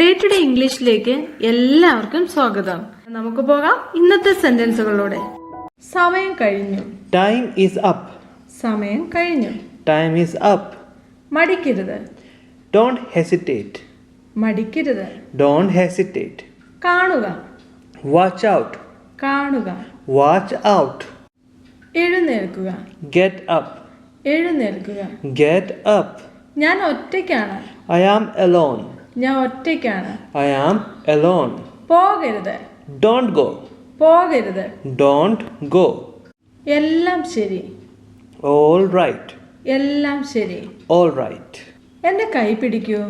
Day to day ഇംഗ്ലീഷിലേക്ക് എല്ലാവർക്കും സ്വാഗതം. നമുക്ക് പോകാം ഇന്നത്തെ സെന്റൻസുകളോടെ. സമയം കഴിഞ്ഞു. ടൈം ഈസ് അപ്പ് സമയം കഴിഞ്ഞു. ടൈം ഈസ് അപ്പ് മടിക്കരുത്. ഡോണ്ട് ഹെസിറ്റേറ്റ് മടിക്കരുത്. ഡോണ്ട് ഹെസിറ്റേറ്റ് കാണുക. വാച്ച് ഔട്ട് കാണുക. വാച്ച് ഔട്ട് എഴുന്നേൽക്കുക. ഗെറ്റ് അപ്പ് എഴുന്നേൽക്കുക. ഗെറ്റ് അപ്പ് ഞാൻ ഒറ്റയ്ക്കാണ്. I am alone. ഞാൻ ഒറ്റയ്ക്കാണ് I am alone. പോകരുത് Don't go. പോകരുത് Don't go. എല്ലാം ശരി All right. എല്ലാം ശരി All right. എന്റെ കൈ പിടിക്കൂ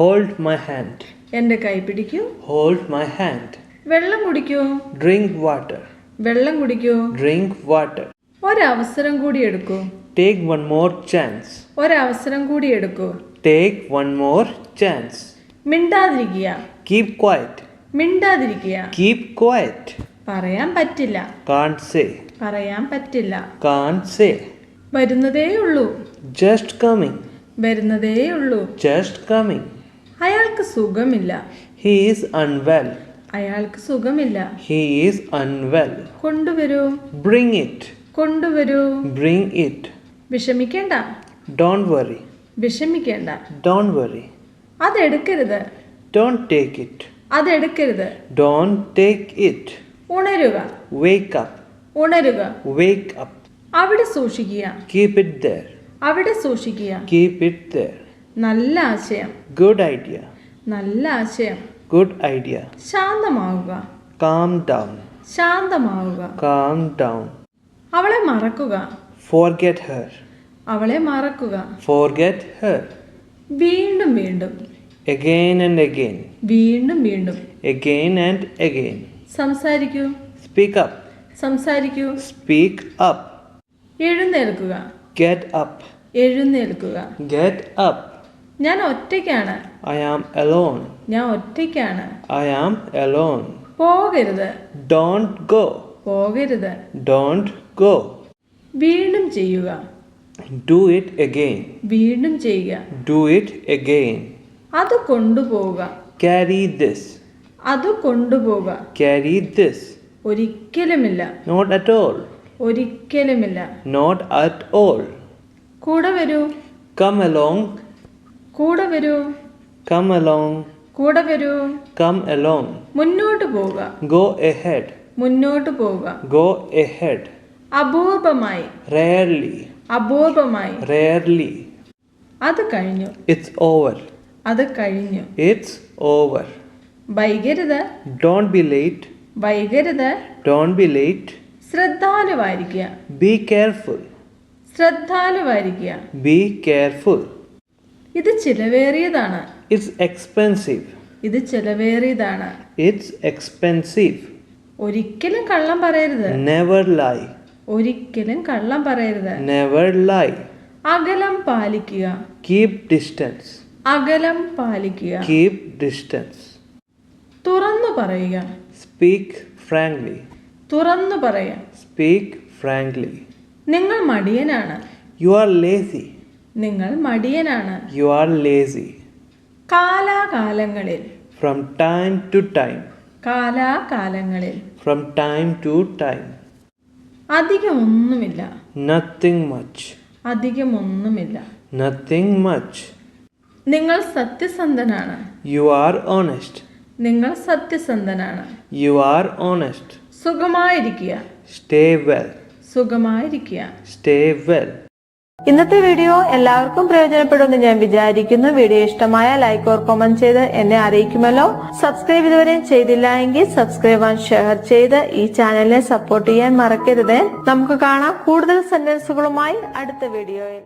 Hold my hand. എന്റെ കൈ പിടിക്കൂ Hold my hand. വെള്ളം കുടിക്കൂ Drink water. വെള്ളം കുടിക്കൂ Drink water. ഒരവസരം കൂടി എടുക്കൂ Take one more chance. ഒരവസരം കൂടി എടുക്കൂ Take one more chance. മിണ്ടാതിരിക്കുക. കീപ് ക്വയറ്റ് മിണ്ടാതിരിക്കുക. കീപ് ക്വയറ്റ് പറയാൻ പറ്റില്ല. കാൺട് സേ പറയാൻ പറ്റില്ല. കാൺട് സേ വരുന്നതേ ഉള്ളൂ. ജസ്റ്റ് കമ്മിങ് വരുന്നതേ ഉള്ളൂ. ജസ്റ്റ് കമ്മിങ് അയാൾക്ക് സുഖമില്ല. ഹീസ് അൺവെൽ അയാൾക്ക് സുഖമില്ല. ഹീസ് അൺവെൽ കൊണ്ടുവരൂ. ബ്രിങ് ഇറ്റ് കൊണ്ടുവരൂ. ബ്രിങ് ഇറ്റ് വിഷമിക്കേണ്ട. ഡോണ്ട് വറി വിഷമിക്കേണ്ട. ഡോണ്ട് വറി അതെടുക്കരുത്. ഡോണ്ട് ടേക്ക് ഇറ്റ് അതെടുക്കരുത്. ഡോണ്ട് ടേക്ക് ഇറ്റ് ഉണരുക. വേക്ക് അപ്പ് ഉണരുക. വേക്ക് അപ്പ് അവിടെ സൂക്ഷിക്കുക. കീപ് ഇറ്റ് ദേർ അവിടെ സൂക്ഷിക്കുക. കീപ് ഇറ്റ് ദേർ നല്ല ആശയം. ഗുഡ് ഐഡിയ നല്ല ആശയം. ഗുഡ് ഐഡിയ ശാന്തമാവുക. കാം ഡൗൺ ശാന്തമാവുക. കാം ഡൗൺ അവളെ മറക്കുക. ഫോർഗെറ്റ് ഹർ അവളെ മറക്കുക. ഫോർഗെറ്റ് ഹർ വീണ്ടും വീണ്ടും. Again and again. വീണ്ടും വീണ്ടും Again and again. സംസാരിക്കൂ Speak up. സംസാരിക്കൂ Speak up. എഴുന്നേൽക്കുക Get up. എഴുന്നേൽക്കുക Get up. ഞാൻ ഒറ്റയ്ക്കാണ് I am alone. ഞാൻ ഒറ്റയ്ക്കാണ് I am alone. പോകരുത് Don't go. പോകരുത് Don't go. വീണ്ടും ചെയ്യുക Do it again. വീണ്ടും ചെയ്യുക Do it again. അത് കൊണ്ടുപോവുക Carry this. അത് കൊണ്ടുപോവുക Carry this. ഒരിക്കലുമില്ല Not at all. ഒരിക്കലുമില്ല Not at all. കൂടെ വരൂ Come along. കൂടെ വരൂ Come along. കൂടെ വരൂ Come along. മുന്നോട്ട് പോവുക Go ahead. മുന്നോട്ട് പോവുക Go ahead. അപൂർവമായി Rarely. അപൂർവമായി Rarely. അത് കഴിഞ്ഞു It's over. അത് കഴിഞ്ഞു. ഇറ്റ്സ് ഓവർ വൈകരുത്. ഡോണ്ട് ബി ലേറ്റ് വൈകരുത്. ഡോണ്ട് ബി ലേറ്റ് ശ്രദ്ധാലുവായിരിക്കുക. ബി കെയർഫുൾ ശ്രദ്ധാലുവായിരിക്കുക. ബി കെയർഫുൾ ഇത് ചിലവേറിയതാണ്. ഇറ്റ്സ് എക്സ്പെൻസീവ് ഇത് ചിലവേറിയതാണ്. ഇറ്റ്സ് എക്സ്പെൻസീവ് ഒരിക്കലും കള്ളം പറയരുത്. നെവർ ലൈ ഒരിക്കലും കള്ളം പറയരുത്. നെവർ ലൈ അകലം പാലിക്കുക. കീപ് ഡിസ്റ്റൻസ് അകലം പാലിക്കുക. കീപ് ഡിസ്റ്റൻസ് തുറന്നു പറയുക. സ്പീക്ക് ഫ്രാങ്ക്ലി തുറന്നു പറയുക. സ്പീക്ക് ഫ്രാങ്ക്ലി നിങ്ങൾ മടിയനാണ്. യു ആർ ലേസി നിങ്ങൾ മടിയനാണ്. യു ആർ ലേസി കാലാകാലങ്ങളിൽ. ഫ്രം ടൈം ടു ടൈം കാലാകാലങ്ങളിൽ. ഫ്രം ടൈം ടു ടൈം അധികം ഒന്നുമില്ല നത്തിങ് മച്ച് അധികം ഒന്നുമില്ല നത്തിങ് മച്ച് നിങ്ങൾ സത്യസന്ധനാണ്. യു ആർ ഓണസ്റ്റ് നിങ്ങൾ സത്യസന്ധനാണ്. യു ആർ ഓണസ്റ്റ് സുഖമായിരിക്കുക. സ്റ്റേ വെൽ സുഖമായിരിക്കുക. സ്റ്റേ വെൽ ഇന്നത്തെ വീഡിയോ എല്ലാവർക്കും പ്രയോജനപ്പെടുമെന്ന് ഞാൻ വിചാരിക്കുന്നു. വീഡിയോ ഇഷ്ടമായ ലൈക്ക് ഓർ കമന്റ് ചെയ്ത് എന്നെ അറിയിക്കുമല്ലോ. സബ്സ്ക്രൈബ് ഇതുവരെ ചെയ്തില്ല എങ്കിൽ സബ്സ്ക്രൈബ് ആൻഡ് ഷെയർ ചെയ്ത് ഈ ചാനലിനെ സപ്പോർട്ട് ചെയ്യാൻ മറക്കരുത്. നമുക്ക് കാണാം കൂടുതൽ സെന്റൻസുകളുമായി അടുത്ത വീഡിയോയിൽ.